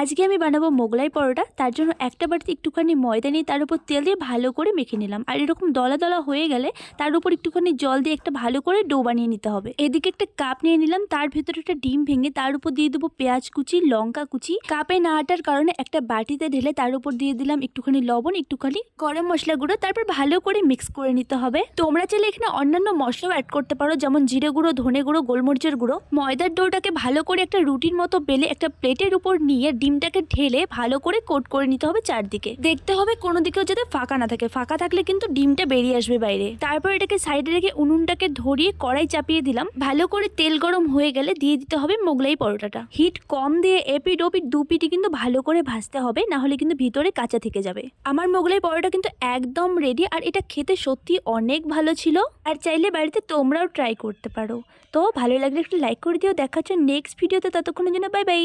আজকে আমি বানাবো মোগলাই পরোটা। তার জন্য একটা বাড়িতে একটুখানি ময়দা নিয়ে তার উপর তেল দিয়ে ভালো করে মেখে নিলাম। আর এরকম দলা দলা হয়ে গেলে তার উপর একটুখানি জল দিয়ে একটা ভালো করে ডো বানিয়ে নিতে হবে। এদিকে একটা কাপ নিয়ে নিলাম। তার ভেতরে একটা ডিম ভেঙে তার উপর দিয়ে দেবো পেঁয়াজ কুচি, লঙ্কা কুচি। কাপে না আটার কারণে একটা বাটিতে ঢেলে তার উপর দিয়ে দিলাম একটুখানি লবণ, একটুখানি গরম মশলা গুঁড়ো। তারপর ভালো করে মিক্স করে নিতে হবে। তোমরা চাইলে এখানে অন্যান্য মশলাও অ্যাড করতে পারো, যেমন জিরে গুঁড়ো, ধনে গুঁড়ো, গোলমরিচের গুঁড়ো। ময়দার ডোটাকে ভালো করে একটা রুটির মতো বেলে একটা প্লেটের উপর নিয়ে ডিমটাকে ঢেলে ভালো করে কোট করে নিতে হবে চারদিকে। দেখতে হবে কোনো দিকেও যাতে ফাঁকা না থাকে। ফাঁকা থাকলে কিন্তু ডিমটা বেরিয়ে আসবে বাইরে। তারপর এটাকে সাইডে রেখে উনুনটাকে ধরিয়ে কড়াই চাপিয়ে দিলাম। ভালো করে তেল গরম হয়ে গেলে দিয়ে দিতে হবে মোগলাই পরোটাটা। হিট কম দিয়ে এপিড ওপিড দু পিটি কিন্তু ভালো করে ভাজতে হবে, না হলে কিন্তু ভিতরে কাঁচা থেকে যাবে। আমার মোগলাই পরোটা কিন্তু একদম রেডি আর এটা খেতে সত্যি অনেক ভালো ছিল। আর চাইলে বাড়িতে তোমরাও ট্রাই করতে পারো। তো ভালো লাগলে একটু লাইক করে দিও। দেখা হচ্ছে নেক্সট ভিডিওতে ততক্ষণের জন্য বাই বাই